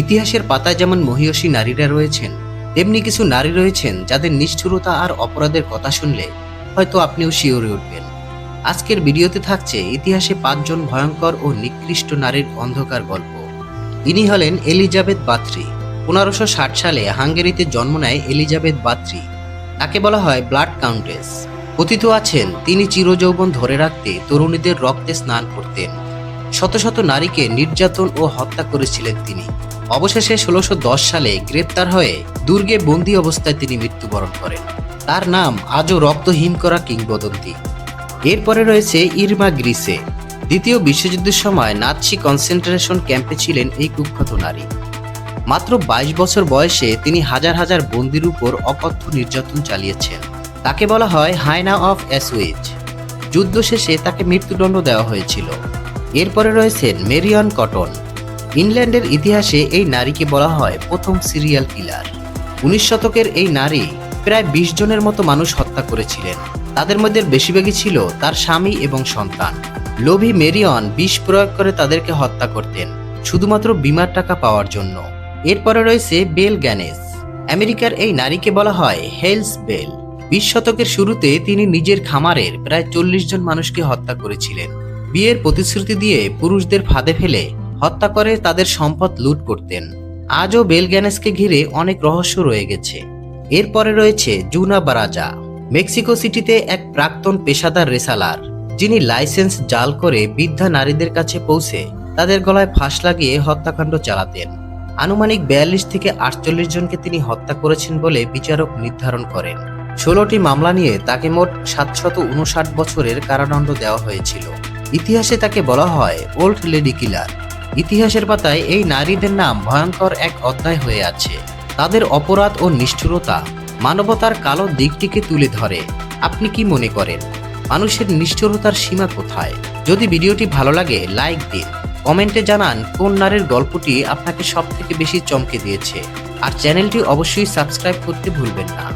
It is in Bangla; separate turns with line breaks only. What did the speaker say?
ইতিহাসের পাতায় যেমন মহিয়সী নারীরা রয়েছেন, তেমনি কিছু নারী রয়েছেন যাদের নিষ্ঠুরতা আর অপরাধের কথা শুনলে হয়তো আপনিও শিওরে উঠবেন। আজকের ভিডিওতে থাকছে ইতিহাসে পাঁচজন ভয়ঙ্কর ও নিকৃষ্ট নারীর অন্ধকার গল্প। ইনি হলেন এলিজাবেথ বাত্রি পনেরোশো ষাট সালে হাঙ্গেরিতে জন্ম নেয় এলিজাবেথ বাত্রি তাকে বলা হয় ব্লাড কাউন্টেস। কথিত আছেন, তিনি চিরযৌবন ধরে রাখতে তরুণীদের রক্তে স্নান করতেন। শত শত নারীকে নির্যাতন ও হত্যা করেছিলেন তিনি। অবশেষে ষোলোশো সালে গ্রেপ্তার হয়ে দুর্গে বন্দী অবস্থায় তিনি মৃত্যুবরণ করেন। তার নাম আজও রক্তহীন করা কিংবদন্তি। এরপরে রয়েছে ইরমা গ্রিসে। দ্বিতীয় বিশ্বযুদ্ধের সময় নাৎসি কনসেন্ট্রেশন ক্যাম্পে ছিলেন এই কুখ্যাত নারী। মাত্র বাইশ বছর বয়সে তিনি হাজার হাজার বন্দির উপর অকথ্য নির্যাতন চালিয়েছেন। তাকে বলা হয় হায়না অফ অ্যাসুয়েজ যুদ্ধ শেষে তাকে মৃত্যুদণ্ড দেওয়া হয়েছিল। এরপরে রয়েছেন মেরিয়ন কটন। ইংল্যান্ডের ইতিহাসে এই নারীকে বলা হয় প্রথম সিরিয়াল কিলার। উনিশ শতকের এই নারী প্রায় বিশ জনের মতো মানুষ হত্যা করেছিলেন। তাদের মধ্যে বেশিরভাগই ছিল তার স্বামী এবং সন্তান। লোভি মেরিয়ন বিষ প্রয়োগ করে তাদেরকে হত্যা করতেন, শুধুমাত্র বিমার টাকা পাওয়ার জন্য। এরপরে রয়েছে বেল গ্যানেস। আমেরিকার এই নারীকে বলা হয় হেলস বেল। বিশ শতকের শুরুতে তিনি নিজের খামারের প্রায় চল্লিশ জন মানুষকে হত্যা করেছিলেন। বিয়ের প্রতিশ্রুতি দিয়ে পুরুষদের ফাঁদে ফেলে হত্যা করে তাদের সম্পদ লুট করতেন। আজও বেল গ্যানেসকে ঘিরে অনেক রহস্য রয়ে গেছে। এরপরে রয়েছে জুনা বারাজা, মেক্সিকো সিটিতে এক প্রাক্তন পেশাদার রেসালার, যিনি লাইসেন্স জাল করে বৃদ্ধা নারীদের কাছে পৌঁছে তাদের গলায় ফাঁস লাগিয়ে হত্যাকাণ্ড চালাতেন। আনুমানিক বিয়াল্লিশ থেকে আটচল্লিশ জনকে তিনি হত্যা করেছেন বলে বিচারক নির্ধারণ করেন। ষোলোটি মামলা নিয়ে তাকে মোট সাতশত উনষাট বছরের কারাদণ্ড দেওয়া হয়েছিল। ইতিহাসে তাকে বলা হয় ওল্ড লেডি কিলার। ইতিহাসের পাতায় এই নারীদের নাম ভয়ঙ্কর এক অধ্যায় হয়ে আছে। তাদের অপরাধ ও নিষ্ঠুরতা মানবতার কালো দিকটিকে তুলে ধরে। আপনি কি মনে করেন, মানুষের নিষ্ঠুরতার সীমা কোথায়? যদি ভিডিওটি ভালো লাগে, লাইক দিন। কমেন্টে জানান কোন নারীর গল্পটি আপনাকে সব থেকে বেশি চমকে দিয়েছে। আর চ্যানেলটি অবশ্যই সাবস্ক্রাইব করতে ভুলবেন না।